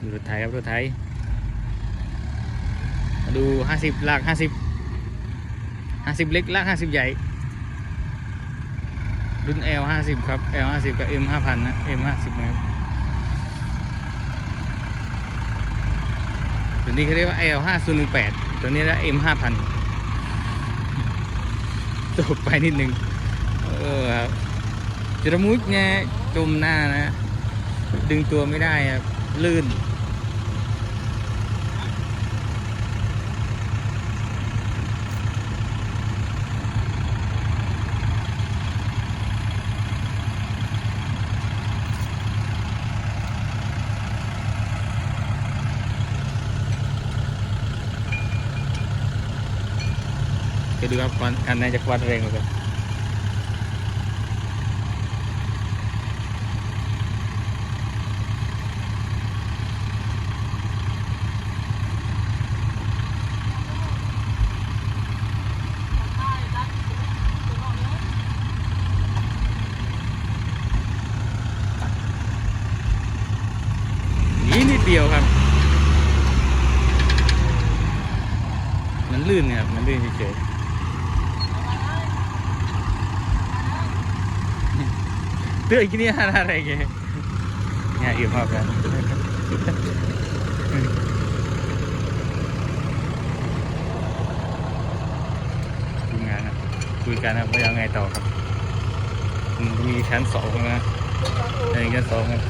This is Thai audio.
ดูรถไทยครับรถไทยมาดูห้าสิบลากห้าสิบห้าสิบเล็กลากห้าสิบใหญ่ รุ่น L ห้าสิบครับ L ห้าสิบกับ M ห้าพันนะ M ห้าสิบนะครับตัวนี้เขาเรียกว่า L ห้าศูนย์หนึ่งแปดตัวนี้แล้ว M ห้าพันตกไปนิดนึงเออครับจระมุดเนี่ยจมหน้านะ ดึงตัวไม่ได้ครับ ลื่น จะดูครับวันคันไหนจะควัดแรงกว่ากันนี่นิด เดียวครับ มันลื่นครับ มันลื่นเฉยๆ Tựa cái này là này kìa Nhà yểm hợp ra ทีมงานนะคุยกันนะว่ายังไงต่อครับมมีชั้นสองนะในชั้นสองครับ